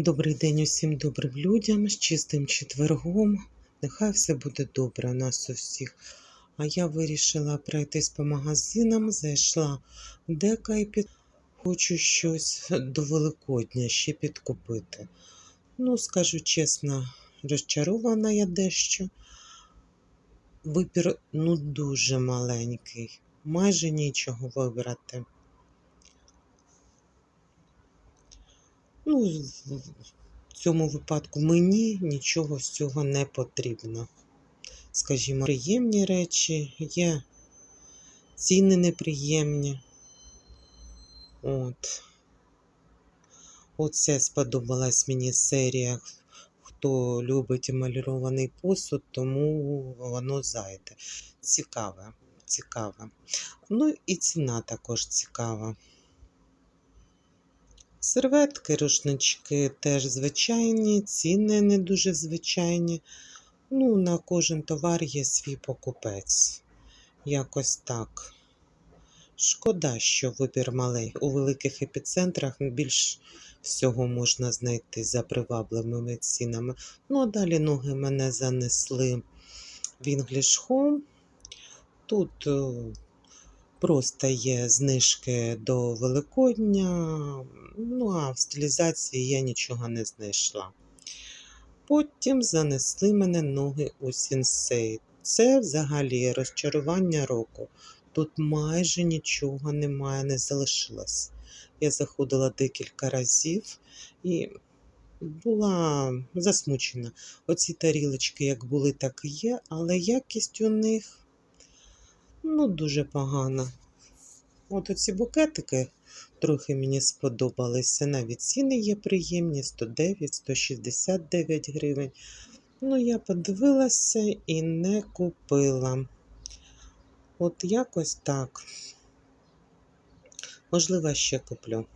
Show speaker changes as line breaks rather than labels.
Добрий день усім добрим людям з чистим четвергом. Нехай все буде добре у нас у всіх. А я вирішила пройтись по магазинам, зайшла в дека і під... хочу щось до Великодня ще підкупити. Ну, скажу чесно, розчарована я дещо. Вибір ну дуже маленький, майже нічого вибрати. Ну, в- цьому випадку мені нічого з цього не потрібно. Скажімо, приємні речі, є ціни неприємні. От. Оце сподобалась мені серія. Хто любить емалірований посуд, тому воно зайде. Цікаве, цікаве. Ну і ціна також цікава. Серветки, рушнички теж звичайні, ціни не дуже звичайні. Ну, на кожен товар є свій покупець. Якось так. Шкода, що вибір малий. У великих епіцентрах більш всього можна знайти за привабливими цінами. Ну, а далі ноги мене занесли в English Home. Тут е, Просто є знижки до Великодня, ну а в стилізації я нічого не знайшла. Потім занесли мене ноги у сінсей. Це взагалі розчарування року. Тут майже нічого немає, не залишилось. Я заходила декілька разів і була засмучена. Оці тарілочки, як були, так і є, але якість у них ну, дуже погана. От оці букетики трохи мені сподобалися. Навіть ціни є приємні: 109, 169 гривень. Ну, я подивилася і не купила. От якось так. Можливо, ще куплю.